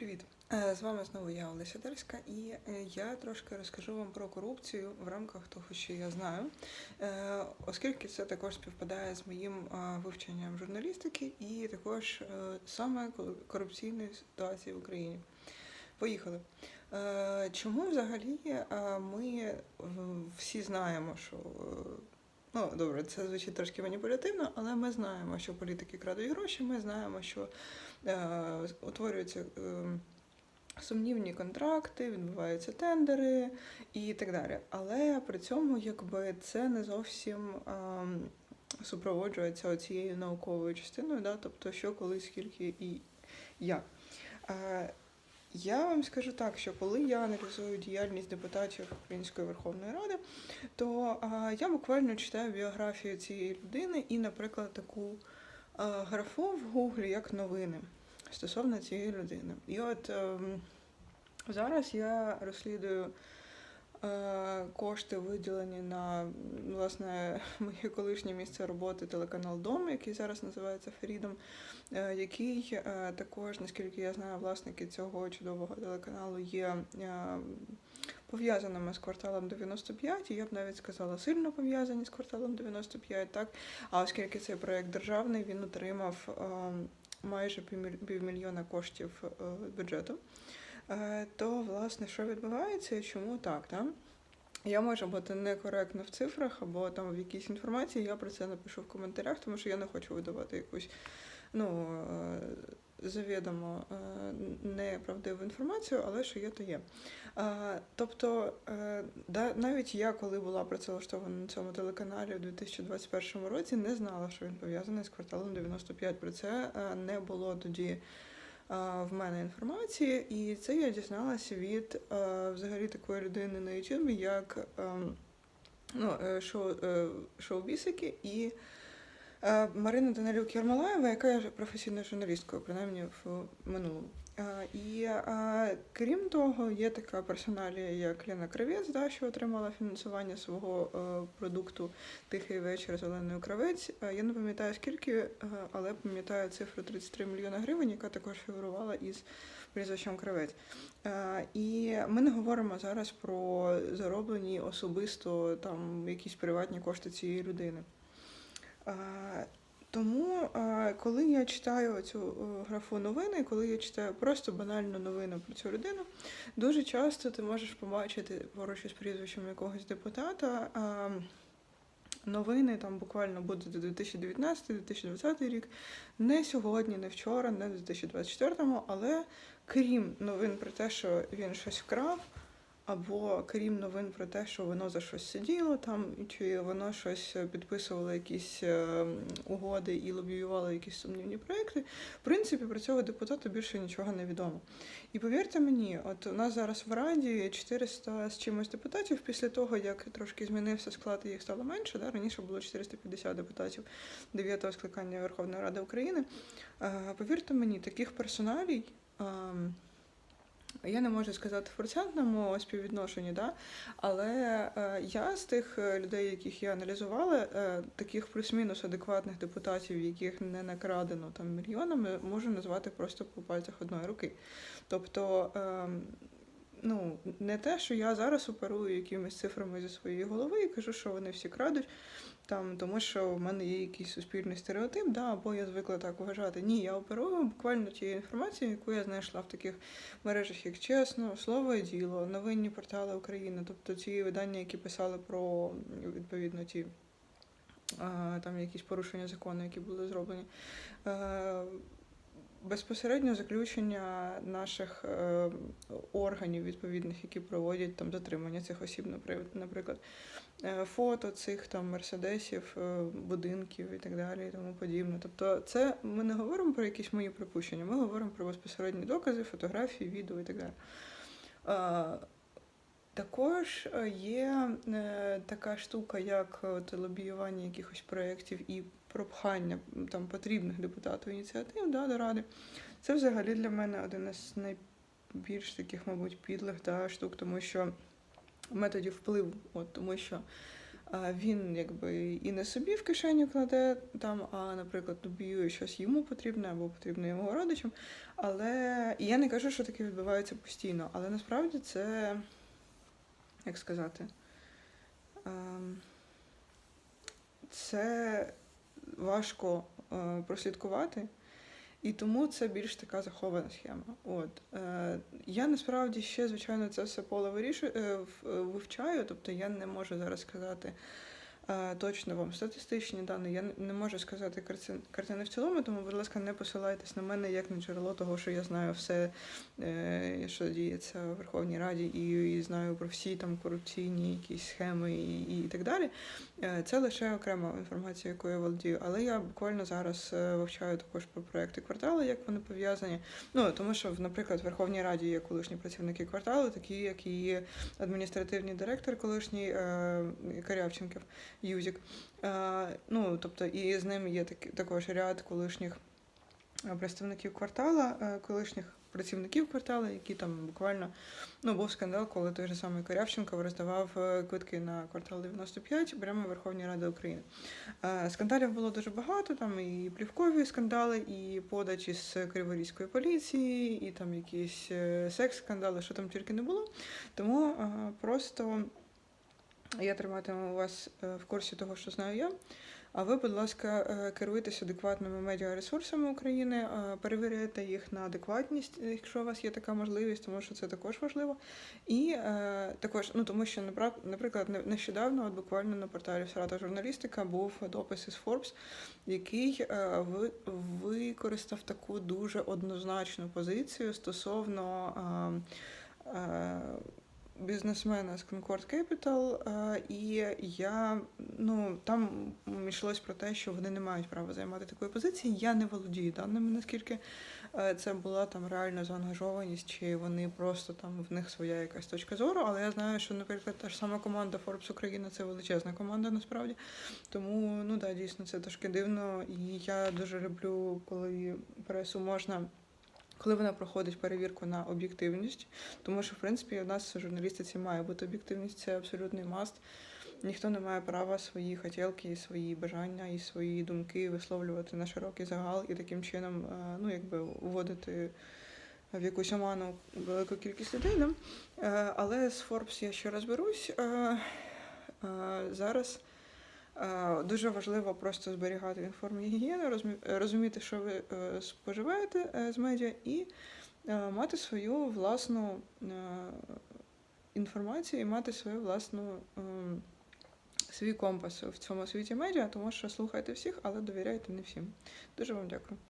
Привіт! Е, З вами знову я Олеся Дерська, і е, я трошки розкажу вам про корупцію в рамках того, що я знаю, Е, оскільки це також співпадає з моїм вивченням журналістики і також саме корупційної ситуації в Україні. Поїхали. Чому взагалі ми всі знаємо, що ну добре, це звучить трошки маніпулятивно, але ми знаємо, що політики крадуть гроші. Ми знаємо, що утворюються е, сумнівні контракти, відбуваються тендери і так далі. Але при цьому якби це не зовсім ем, супроводжується цією науковою частиною, да? тобто що, коли, скільки і як. Е, я вам скажу так, що коли я аналізую діяльність депутатів Української Верховної Ради, то а, я буквально читаю біографію цієї людини і, наприклад, таку графу в Гуглі як новини стосовно цієї людини. І от ем, зараз я розслідую е, кошти, виділені на власне моє колишнє місце роботи телеканал Дом, який зараз називається Фрідом, е, який е, також, наскільки я знаю, власники цього чудового телеканалу є. Пов'язаними з кварталом 95, і я б навіть сказала, сильно пов'язані з кварталом 95, так? А оскільки цей проект державний, він отримав е, майже півмільйона коштів е, бюджету. Е, то, власне, що відбувається і чому так? Да? Я можу бути некоректна в цифрах або там в якійсь інформації, я про це напишу в коментарях, тому що я не хочу видавати якусь ну, завідомо е, неправдиву інформацію, але що є, то є. Тобто, е, навіть я, коли була працевлаштована на цьому телеканалі у 2021 році, не знала, що він пов'язаний з кварталом 95. Про це е, не було тоді в мене інформації, і це я дізналася від взагалі такої людини на YouTube, як ем, ну, шоу, шоу-бісики і Марина Данилюк Ярмолаєва, яка є професійною журналісткою, принаймні в минулому. Е, І е, крім того, є така персоналія, як Лена Кравець, да, що отримала фінансування свого е, продукту Тихий вечір з Оленою Кравець. Е, Я не пам'ятаю скільки, е, але пам'ятаю цифру 33 мільйона гривень, яка також фігурувала із прізвищем Кравець. Е, І ми не говоримо зараз про зароблені особисто там якісь приватні кошти цієї людини. Тому, коли я читаю цю е, графу новини, коли я читаю просто банальну новину про цю людину, дуже часто ти можеш побачити поруч із прізвищем якогось депутата. Новини там буквально буде до 2019-2020 рік, не сьогодні, не вчора, не в 2024, але крім новин про те, що він щось вкрав, або крім новин про те, що воно за щось сиділо там, чи воно щось е, підписувало якісь е, угоди і лобіювало якісь сумнівні проекти, в принципі, про цього депутата більше нічого не відомо. І повірте мені, от у нас зараз в Раді 400 з чимось депутатів після того, як трошки змінився склад їх стало менше. Да? Раніше було 450 депутатів 9-го скликання Верховної Ради України. Е, Повірте мені, таких персоналій. Я не можу сказати в процентному співвідношенні, да? але е, я з тих е, людей, яких я аналізувала, е, таких плюс-мінус адекватних депутатів, яких не накрадено там мільйонами, можу назвати просто по пальцях одної руки. Тобто, ем, ну, не те, що я зараз оперую якимись цифрами зі своєї голови і кажу, що вони всі крадуть, там, тому що в мене є якийсь суспільний стереотип, да, або я звикла так вважати. Ні, я оперую буквально тією інформацією, яку я знайшла в таких мережах, як чесно, слово і діло, новинні портали України, тобто ці видання, які писали про відповідно ті. Там якісь порушення закону, які були зроблені. Безпосередньо заключення наших е, органів відповідних, які проводять там затримання цих осіб, наприклад, е, фото цих там мерседесів, е, будинків і так далі, і тому подібне. Тобто, це ми не говоримо про якісь мої припущення, ми говоримо про безпосередні докази, фотографії, відео і так далі. Також є така штука, як лобіювання якихось проєктів і пропхання там потрібних депутатів ініціатив да, до ради. Це взагалі для мене один із найбільш таких, мабуть, підлих да, штук, тому що методів впливу, от, тому що а, він якби і не собі в кишеню кладе там, а, наприклад, лобіює щось йому потрібне або потрібне його родичам. Але і я не кажу, що таке відбувається постійно, але насправді це, як сказати, ем, це важко е, прослідкувати. І тому це більш така захована схема. От е, я насправді ще, звичайно, це все поле вирішую, е, вивчаю, тобто я не можу зараз сказати точно вам статистичні дані. Я не- можу сказати картин, картини в цілому, тому, будь ласка, не посилайтесь на мене як на джерело того, що я знаю все, е, що діється в Верховній Раді, і, і знаю про всі там корупційні якісь схеми і, і так далі. Е, Це лише окрема інформація, якою я володію. Але я буквально зараз е, вивчаю також про проекти кварталу, як вони пов'язані. Ну тому що, наприклад, в Верховній Раді є колишні працівники кварталу, такі як і адміністративний директор, колишній е, Карявченків Юзік. Е, Ну тобто, і з ним є такі також ряд колишніх е, представників квартала, е, колишніх працівників кварталу, які там буквально ну був скандал, коли той же самий Корявченко роздавав квитки на квартал 95 прямо Верховній Раді України. Скандалів було дуже багато, там і плівкові скандали, і подачі з Криворізької поліції, і там якісь секс-скандали, що там тільки не було. Тому просто я триматиму вас е, в курсі того, що знаю я. А ви, будь ласка, е, керуйтесь адекватними медіаресурсами України, е, перевіряйте їх на адекватність, якщо у вас є така можливість, тому що це також важливо. І також, ну тому що наприклад, не- нещодавно, от буквально на порталі Срата журналістика був допис із Forbes, який ви- використав таку дуже однозначну позицію стосовно. Бізнесмена з Concord Capital, е, і я ну там йшлось про те, що вони не мають права займати такої позиції. Я не володію даними, наскільки е, це була там реальна заангажованість, чи вони просто там в них своя якась точка зору. Але я знаю, що, наприклад, та ж сама команда Forbes Україна це величезна команда насправді. Тому ну да, дійсно це трошки дивно. І я дуже люблю, коли пресу можна. Коли вона проходить перевірку на об'єктивність, тому що в принципі у нас в журналістиці має бути об'єктивність, це абсолютний маст. Ніхто не має права свої хотілки, свої бажання і свої думки висловлювати на широкий загал і таким чином, е, ну якби вводити в якусь оману велику кількість людей. Е, Але з Forbes я ще розберусь. Е, Зараз дуже важливо просто зберігати інформу гігієну, розуміти, що ви е, споживаєте е, з медіа, і е, мати свою власну е, інформацію і мати свою власну. ем, Свій компас в цьому світі медіа, тому що слухайте всіх, але довіряйте не всім. Дуже вам дякую.